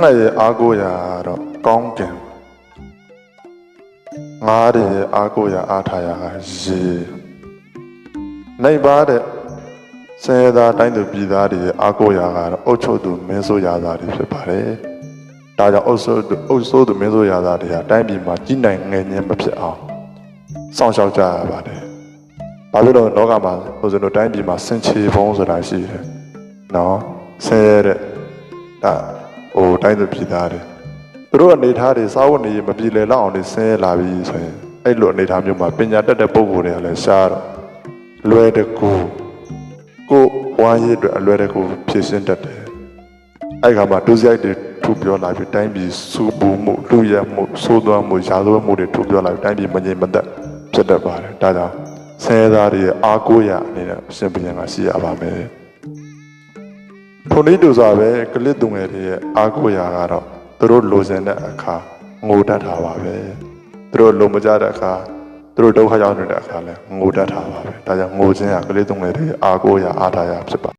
ငှက်ရဲ့အားကိုးရာတော့ကောင်းကင်ငါးရဲ့အားကိုးရာအားထားရာကရေနိုင်ပါတဲ့ဆင်းရဲသားတိုင်းသူပြည်သားတွေရဲ့အားကိုးရာကတော့အုတ်ချုပ်သူမင်းဆိုးရာသားတွေဖြစ်ပါတယ်ဒါကြောင့်အုတ်ဆိုးသူအုတ်ဆိုးသူမင်းဆိုးရာသားတွေဟာတိုင်းပြည်မှာကြီးနိုင်ငယ်ညင်းမဖြစ်အောင်စောင့်ရှောက်ကြရပါတယ်ဘာဖြစ်လို့လောကမှာဟိုစတို့တိုင်းပြည်မှာစင်ချေဖုံးဆိုတာရှိတယ်နော်ဆင်းရဲတဲ့ဒါ ဟိုတိုင်းသူပြည်သားတွေသူတို့အနေထားတွေစာဝတ်နေရေးမပြည်လည်လောက်အောင်နေဆင်းရဲလာပြီဆိုရင်အဲ့လိုအနေထားမျိုးမှာပညာတတ်တဲ့ပုံကိုယ်တွေကလည်းရှားတော့လွယ်တကူကိုယ်ဝါရေးအတွက်အလွယ်တကူဖြည့်ရှင်းတတ်တယ်အဲ့ခါမှာဒုစရိုက်တွေထူပြောလာပြီးတိုင်းပြည်စူပူမှုလူရမှုစိုးသွမ်းမှုရာဇဝတ်မှုတွေထူပြောလာပြီးတိုင်းပြည်မငြိမ်မသက်ဖြစ်တတ်ပါတယ်ဒါကြောင့်ဆင်းရဲသားတွေရဲ့အားကိုးရအနေနဲ့အရှင်ဘုရင်ကရှိရပါမယ် ထိုနည်းတူစွာပဲကလစ်သူငယ်တွေရဲ့အားကိုးရာကတော့သူတို့လိုချင်တဲ့အခါငိုတတ်တာပါပဲသူတို့လိုမကြတဲ့အခါသူတို့ဒုက္ခရောက်နေတဲ့အခါလဲငိုတတ်တာပါပဲဒါကြောင့်ငိုခြင်းကကလစ်သူငယ်တွေရဲ့အားကိုးရာအားထားရာဖြစ်ပါ